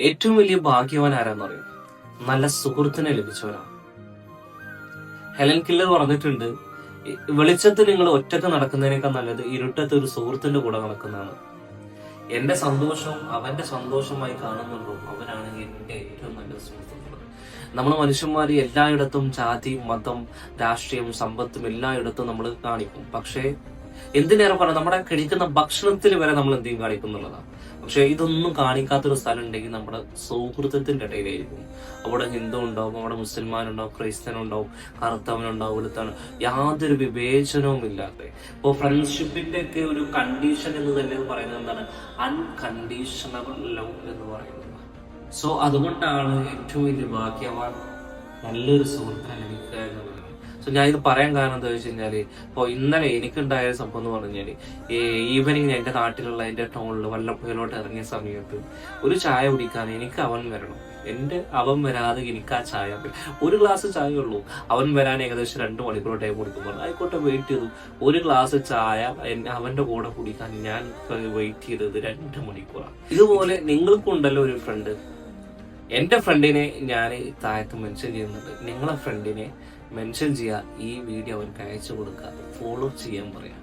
ഏറ്റവും വലിയ ഭാഗ്യവാൻ ആരാന്ന് പറയും നല്ല സുഹൃത്തിനെ ലഭിച്ചവനാണ് ഹെലൻ കില്ലർ പറഞ്ഞിട്ടുണ്ട് "ഈ വെളിച്ചത്തിൽ നിങ്ങൾ ഒറ്റയ്ക്ക് നടക്കുന്നതിനേക്കാൾ നല്ലത് ഇരുട്ടത്ത് ഒരു സുഹൃത്തിന്റെ കൂടെ നടക്കുന്നതാണ്. എന്റെ സന്തോഷം അവന്റെ സന്തോഷമായി കാണുന്നുണ്ടോ അവനാണ് എന്റെ ഏറ്റവും നല്ല സുഹൃത്തുക്കൾ നമ്മൾ മനുഷ്യന്മാർ എല്ലായിടത്തും ജാതി മതം രാഷ്ട്രീയം സമ്പത്തും എല്ലായിടത്തും നമ്മൾ കാണിക്കും. പക്ഷേ എന്തിനേറെ പറഞ്ഞാൽ നമ്മുടെ കഴിക്കുന്ന ഭക്ഷണത്തിൽ വരെ നമ്മൾ എന്തെങ്കിലും കാണിക്കുന്നുള്ളതാണ് പക്ഷെ ഇതൊന്നും കാണിക്കാത്തൊരു സ്ഥലം ഉണ്ടെങ്കിൽ നമ്മുടെ സൗഹൃദത്തിന്റെ ഇടയിലായിരിക്കും. അവിടെ ഹിന്ദു ഉണ്ടാവും അവിടെ മുസൽമാനുണ്ടാവും ക്രൈസ്തനുണ്ടാവും കറുത്തവനുണ്ടാവും ഒരുത്താണ് യാതൊരു വിവേചനവും ഇല്ലാതെ. ഇപ്പോൾ ഫ്രണ്ട്ഷിപ്പിന്റെ ഒക്കെ ഒരു കണ്ടീഷൻ എന്ന് തന്നെ പറയുന്നത് എന്താണ്? അൺകണ്ടീഷണൽ ലവ് എന്ന് പറയുന്നത്. സോ അതുകൊണ്ടാണ് ഏറ്റവും വലിയ ഭാഗ്യവാൻ നല്ലൊരു സുഹൃത്തിനെ ലഭിക്കുക എന്നുള്ളത്. സോ ഞാൻ ഇത് പറയാൻ കാരണം എന്താ വെച്ച് കഴിഞ്ഞാൽ ഇപ്പൊ ഇന്നലെ എനിക്കുണ്ടായ സംഭവം എന്ന് പറഞ്ഞു ഈ ഈവനിങ് എന്റെ നാട്ടിലുള്ള എന്റെ ടൗണിൽ വല്ലപ്പുഴയിലോട്ട് ഇറങ്ങിയ സമയത്ത് ഒരു ചായ കുടിക്കാൻ എനിക്ക് അവൻ വരണം. എന്റെ അവൻ വരാതെ എനിക്ക് ആ ചായ ഒരു ഗ്ലാസ് ചായ ഉള്ളൂ. അവൻ വരാൻ ഏകദേശം രണ്ട് മണിക്കൂർ ടൈം കൊടുക്കും കൊടുക്കുമ്പോൾ ആയിക്കോട്ടെ വെയിറ്റ് ചെയ്തു. ഒരു ഗ്ലാസ് ചായ അവന്റെ കൂടെ കുടിക്കാൻ ഞാൻ വെയിറ്റ് ചെയ്തത് രണ്ട് മണിക്കൂറാണ്. ഇതുപോലെ നിങ്ങൾക്കുണ്ടല്ലോ ഒരു ഫ്രണ്ട് എന്റെ ഫ്രണ്ടിനെ ഞാൻ താഴത്ത് മെൻഷൻ ചെയ്യുന്നുണ്ട്. നിങ്ങളെ ഫ്രണ്ടിനെ മെൻഷൻ ചെയ്യുക ഈ വീഡിയോ അവർക്ക് അയച്ചു കൊടുക്കുക ഫോളോ ചെയ്യാൻ പറയാം.